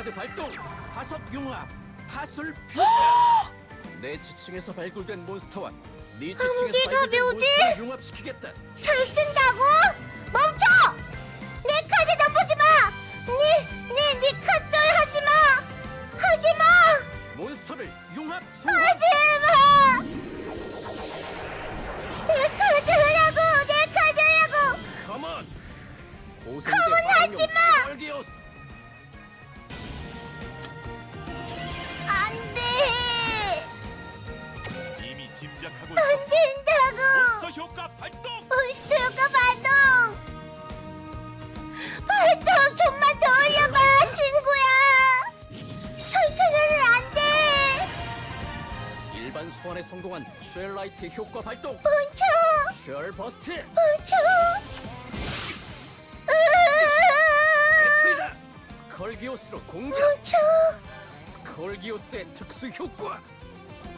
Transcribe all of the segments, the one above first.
카드 발동 화석 융합 파술 퓨전 내 지층에서 발굴된 몬스터와 네 지층에서 한기가 발굴된 묘지! 몬스터를 융합시키겠다 잘 쓴다고? 멈춰! 내 카드 넘보지 마! 네, 네, 네 카드 하지 마! 하지 마! 몬스터를 융합 소환 하지 마! 내 카드라고! 내 카드라고! 컴온 고생대 하지 마! 스컬기오스 이미 짐작하고 안 있었어. 된다고! 몬스터 효과 발동. 몬스터가 발동! 발동 좀만 더 올려봐 친구야! 천천히는 안 돼! 일반 소환에 성공한 쉘라이트 효과 발동 멈춰! 쉘 버스트 멈춰! 배틀이다 스컬기오스로 공격 멈춰! 스컬기오스의 특수 효과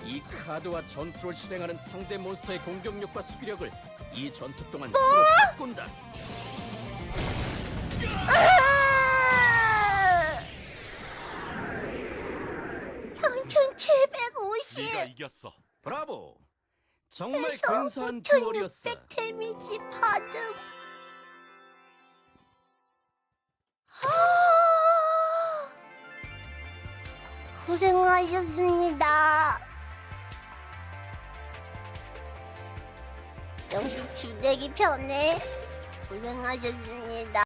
이 카드와 전투를 실행하는 상대 몬스터의 공격력과 수비력을 이 전투 동안 뭐? 서로 바꾼다. 삼천칠백오십. 네가 이겼어. 브라보! 정말 에서 근사한 듀얼이었어 5600 데미지 받음. 아, 고생하셨습니다 역시 주내기 편해. 고생하셨습니다